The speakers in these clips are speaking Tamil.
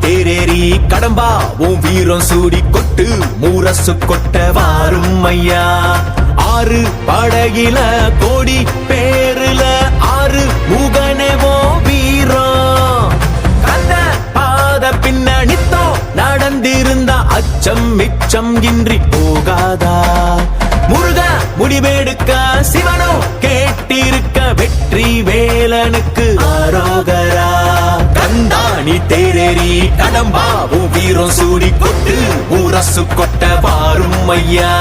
தேரேறி கடம்பா உன் வீரம் சூடி கொட்டு மூரசு கொட்ட வாரும் ஐயா. ஆறு படகில கோடி பேருல ஆறு முகனேவோ வீரம். கந்த பாத பின்னணித்தோ நடந்திருந்த அச்சம் மிச்சம் இன்றி போகாதா. முருகா முடிவெடுக்க சிவனோ கேட்டிருக்க வெற்றி வேலனுக்கு ஆரோகரா. கந்தாணி தேரேறி கடம்பாவும் வீரம் சூடி கொட்டு ஊரசு கொட்ட வாரும் ஐயா.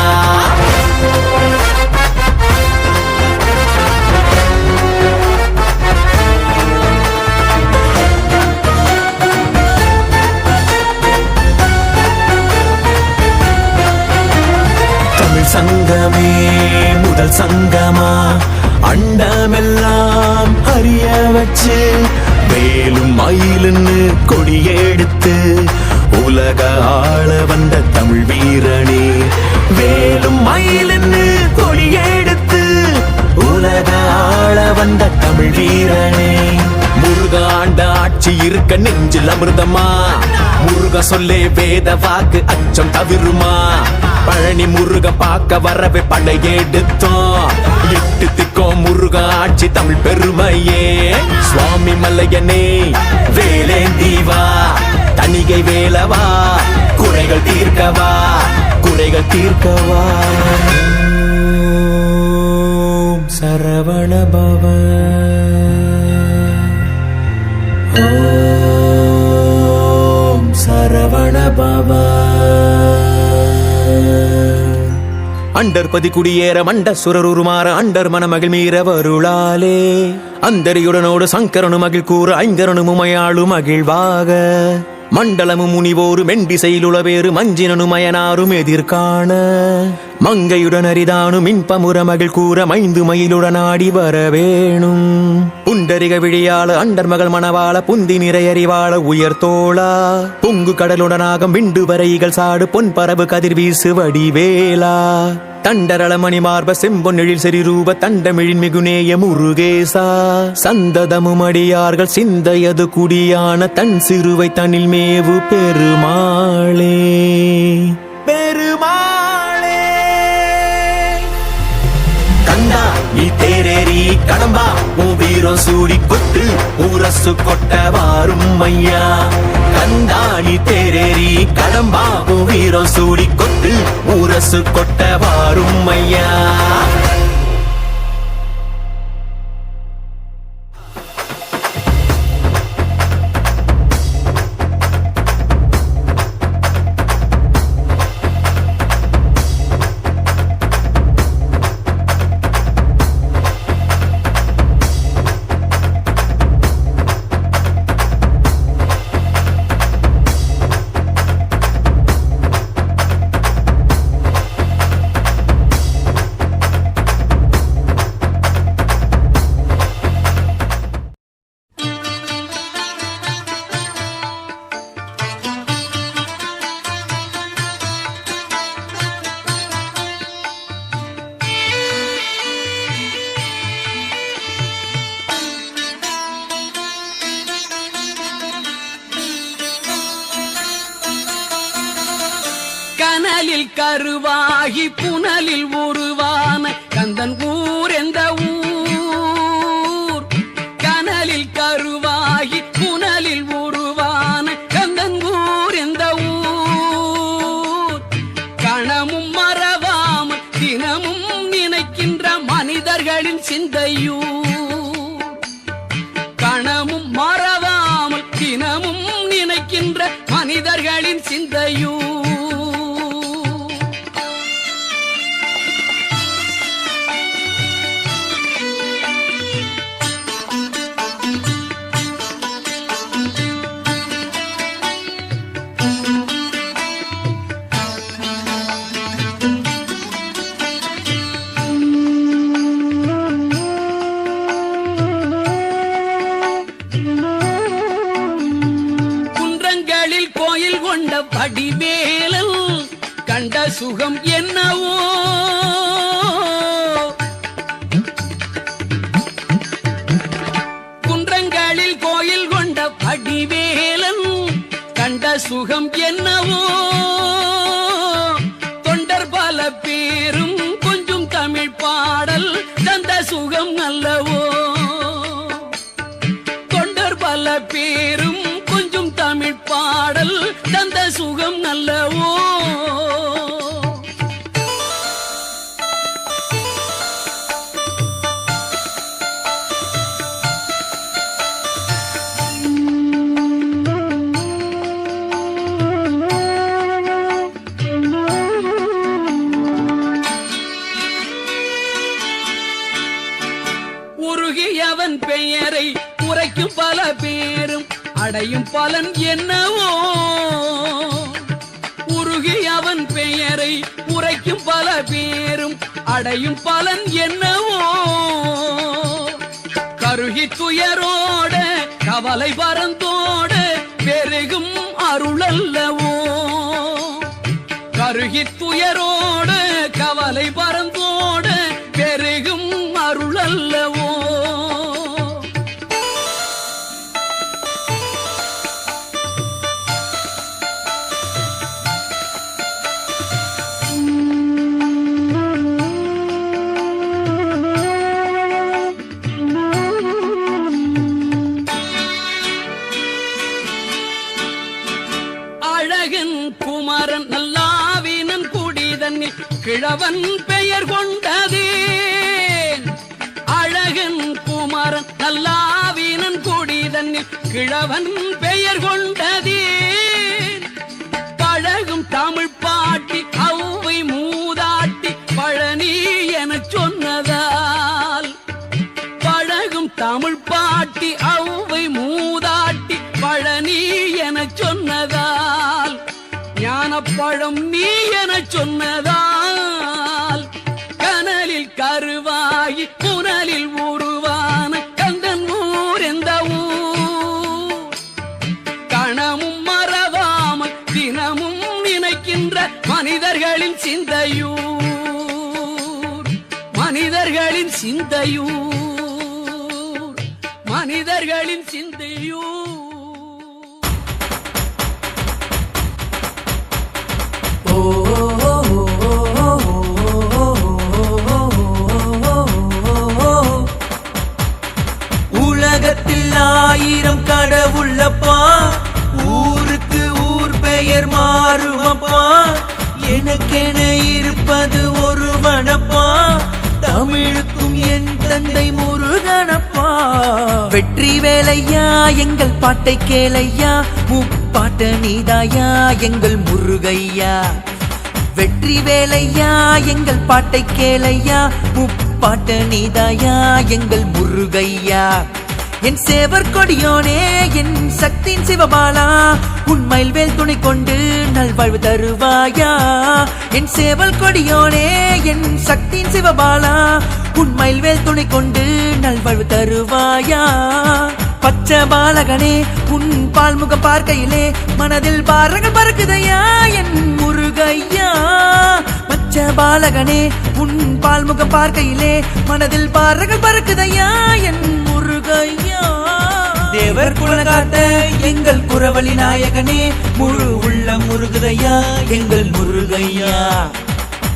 இருக்க அமிர்தமா? முருக சொல்லே வேத வாக்கு அச்சம் தவிருமா? பழனி முருக பார்க்க வரவே படையெடுத்தோம் எட்டு திக்கோ முருக ஆட்சி தமிழ் பெருமையே. சுவாமி மல்லையனே வேலேந்தி வா. தணிகை வேலவா குறைகள் தீர்க்கவா குறைகள் தீர்க்கவா. சரவண பவ. Oh சரவண பவ. அண்டர் பதி குடியேற மண்ட சுரருமாற அண்டர் மனமகிழ் மீற வருளாலே. அந்தரியுடனோடு சங்கரனு மகிழ் கூற ஐங்கரனு முமையாளு மகிழ்வாக மண்டலமும் முனிவோரு மெண்டிசையிலுளவேறு மஞ்சினனுமயனாரும் எதிர்காண மங்கையுடன் அரிதானு மின்பமுற மகிழ் கூற மைந்து மயிலுடன் ஆடி வரவேணும். புண்டரிக விழியாள அண்டர் மகள் மணவாள புந்தி நிறையறிவாள உயர் தோளா. பொங்கு கடலுடனாகம் விண்டு வரைகள் சாடு பொன் பரவு கதிர்வீசு வடிவேலா. தண்டரளமணி மார்ப செம்பொன்னெழில் செறிரூப தண்டமிழின் மிகுநேய முருகேசா. சந்ததமும் அடியார்கள் சிந்தையது குடியான தன் சிறுவை தனில் மேவு பெருமாளே. பெரு கடம்பா உன் வீரம் சூடி கொட்டு ஊரசு கொட்ட வாரும் ஐயா. கந்தாணி தேரேறி கடம்பா உன் வீரம் சூடி கொட்டு ஊரசு கொட்ட வாரும் ஐயா. கனலில் கருவாகி புனலில் உருவான கந்தன் குன்றங்களில் கோயில் கொண்ட படிவேலல் கண்ட சுகம் என்னவோ? குன்றங்களில் கோயில் கொண்ட படிவேலன் கண்ட சுகம் என்னவோ? அடையும் பலன் என்னவோ? கருகி துயரோட கவலை பரந்தோட பெருகும் அருளல்லவோ? கருகி துயரோட கவலை பரந்தோட குமரன் நல்லாவினன் குடிதன்னில் கிழவன் பெயர் கொண்டதே. அழகன் குமரன் நல்லாவினன் குடிதன்னில் கிழவன் பெயர் கொண்டதே. ஞானப்பழம் நீ என சொன்னதால் கனலில் கருவாயி புனலில் உருவான கந்தன் ஊர் எந்த ஊர்? கணமும் மறவாமல் தினமும் நினைக்கின்ற மனிதர்களின் சிந்தையூர். மனிதர்களின் சிந்தையூர். மனிதர்களின் சிந்தையூர். ஆயிரம் கடவுள்ளப்பா ஊருக்கு ஊர் பெயர் மாறுமப்பா எனக்கென இருப்பது ஒரு ஒருவனப்பா. தமிழுக்கும் என் தந்தை முருகனப்பா. வெற்றி வேலையா எங்கள் பாட்டை கேளையா. முப்பாட்ட நீதாயா எங்கள் முருகையா. வெற்றி வேலையா எங்கள் பாட்டை கேளையா. முப்பாட்ட நீதாயா எங்கள் முருகையா. என் சேவர் கொடியோனே என் சக்தியின் சிவபாலா உண்மையில் வேல் துணை கொண்டு நல்வாழ்வு தருவாயா? என் சேவல் கொடியோனே என் சக்தியின் சிவபாலா உண்மையில் வேல் துணை கொண்டு நல்வாழ்வு தருவாயா? பச்சை பாலகனே உன் பால்முகம் பார்க்கையிலே மனதில் பாரங்கள் பறக்குதையா என் முருகையா? பச்சை பாலகனே உன் பால்முகம் பார்க்கையிலே மனதில் பாரங்கள் பறக்குதையா என் முருகையா தேவர் குலகாத்த எங்கள் குரவழி நாயகனே முழு உள்ள முருகையா எங்கள் முருகையா.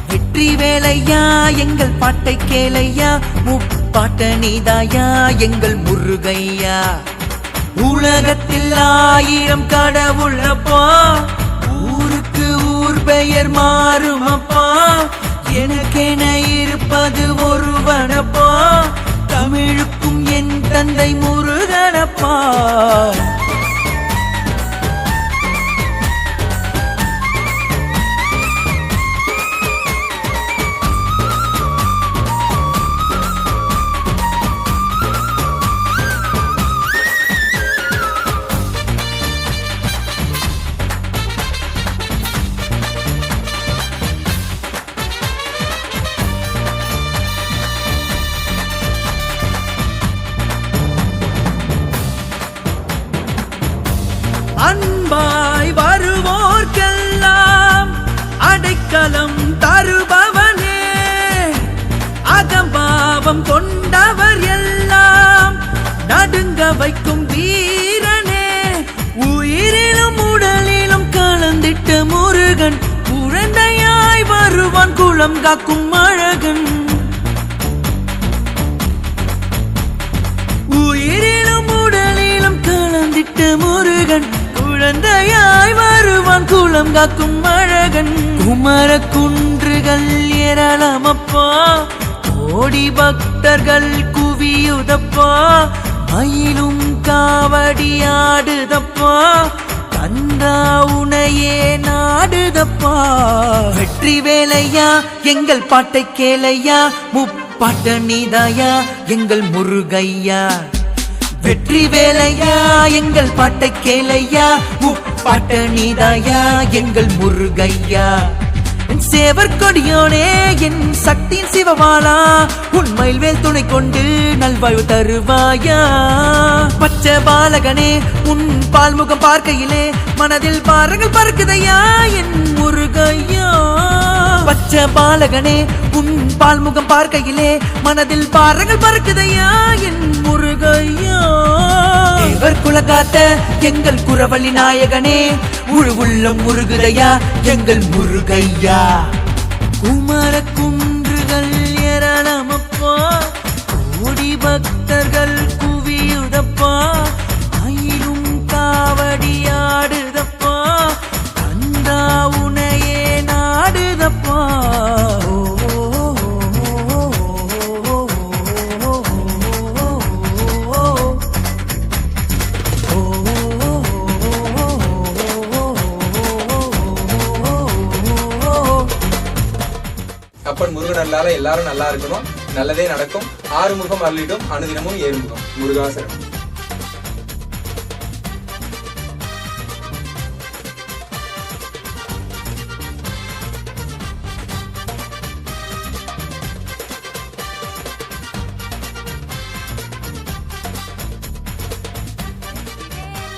வெற்றி வேலையா எங்கள் பாட்டை கேளையா முப்பாட்ட நீதாயா எங்கள் முருகையா. உலகத்தில் ஆயிரம் கடவுளப்பா ஊருக்கு ஊர் பெயர் மாறுமப்பா எனக்கென இருப்பது ஒருவனப்பா. தமிழுக்கும் என் தந்தை முருகனப்பா. வைக்கும் வீரனே. உயிரிலும் உடலிலும் கலந்திட்ட முருகன் குழந்தையாய் வருவான் குளம் காக்கும் அழகன். உயிரிலும் உடலிலும் கலந்திட்ட முருகன் குழந்தையாய் வருவான் குளம் காக்கும் அழகன். குமர குன்றுகள் ஏராளமப்பா கோடி பக்தர்கள் குவியுதப்பா. மயிலும் காவடியாடுதப்பா கந்தா உனையே நாடுதப்பா. வெற்றி வேலையா எங்கள் பாட்டை கேளையா முப்பாட்ட நீதாயா எங்கள் முருகையா. வெற்றி வேலையா எங்கள் பாட்டை கேளையா முப்பாட்ட நீதாயா எங்கள் முருகையா. என் சேவர் கொடியோனே என் சக்தியின் சிவவாளா உண்மையில் வேல் துணை கொண்டு நல்வாழ்வு தருவாயா? பச்சை பாலகனே உன் பால்முகம் பார்க்கையிலே மனதில் பாறங்கள் பறக்குதையா என் முருகையா? பச்சை பாலகனே உன் பால்முகம் பார்க்கையிலே மனதில் பாறங்கள் பறக்குதையா என் முருகையா? தேவர் குலகாத்த எங்கள் குரவழி நாயகனே. முழு உள்ளம் முருகுதையா எங்கள் முருகையா. குமர குன்றுகள் ஏராளமப்பா. கோடி பக்தர்கள் குவியுதப்பா. மயிலும் காவடியாடுதப்பா. கந்தா உனையே நாடுதப்பா. எல்லாரும் நல்லா இருக்கணும். நல்லதே நடக்கும். ஆறுமுகம் அருளிடும். அனுதினமும் ஏறுமுகம் முருகாசரம்.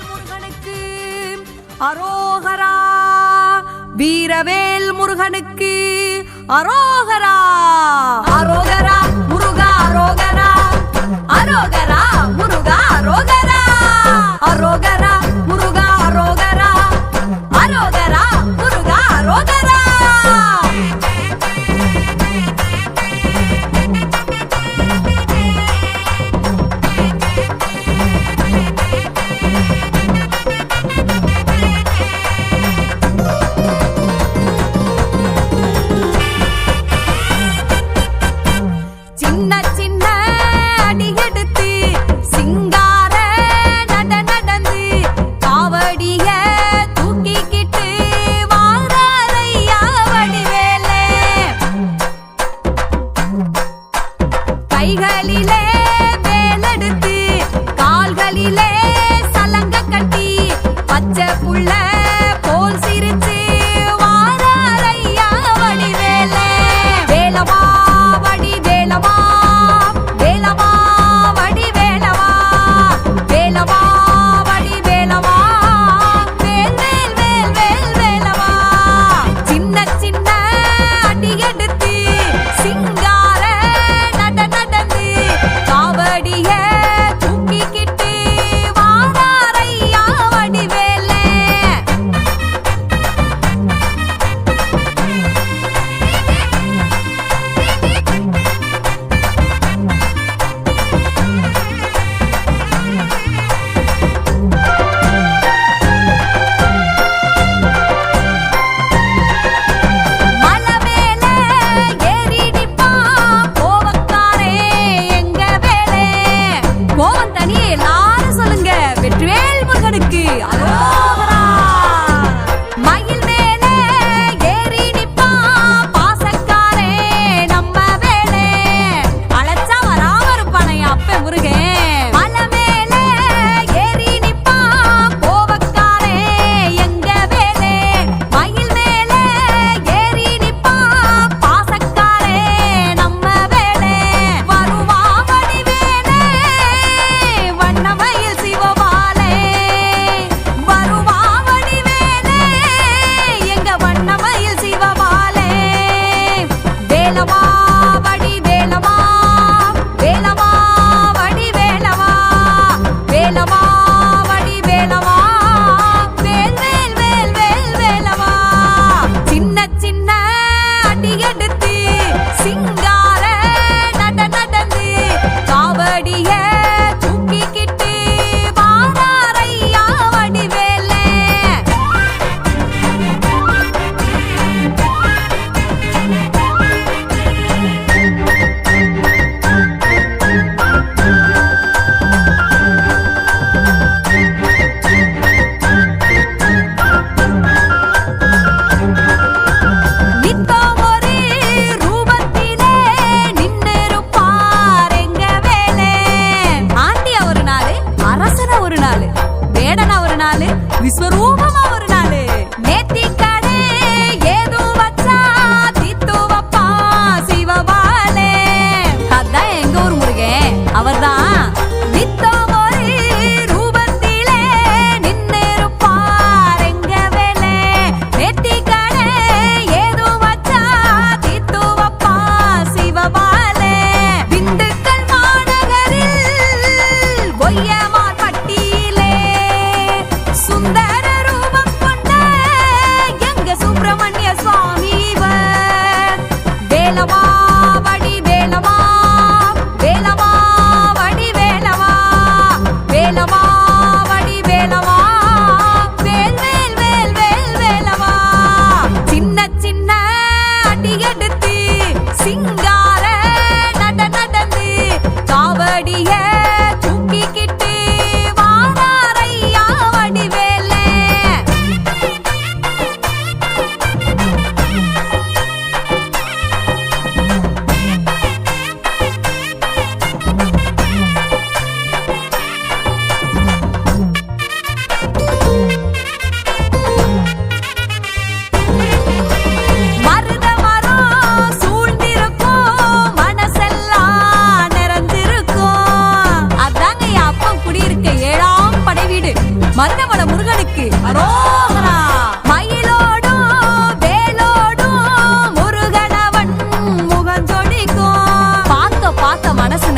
முருகனுக்கு அரோகரா வீரவேல் முருகனுக்கு அரோகரா. அரோகரா முருகா அரோகரா. அரோகரா முருகா அரோகரா. அரோகரா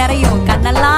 முருகனவன் நிறையும் கண்ணெல்லாம்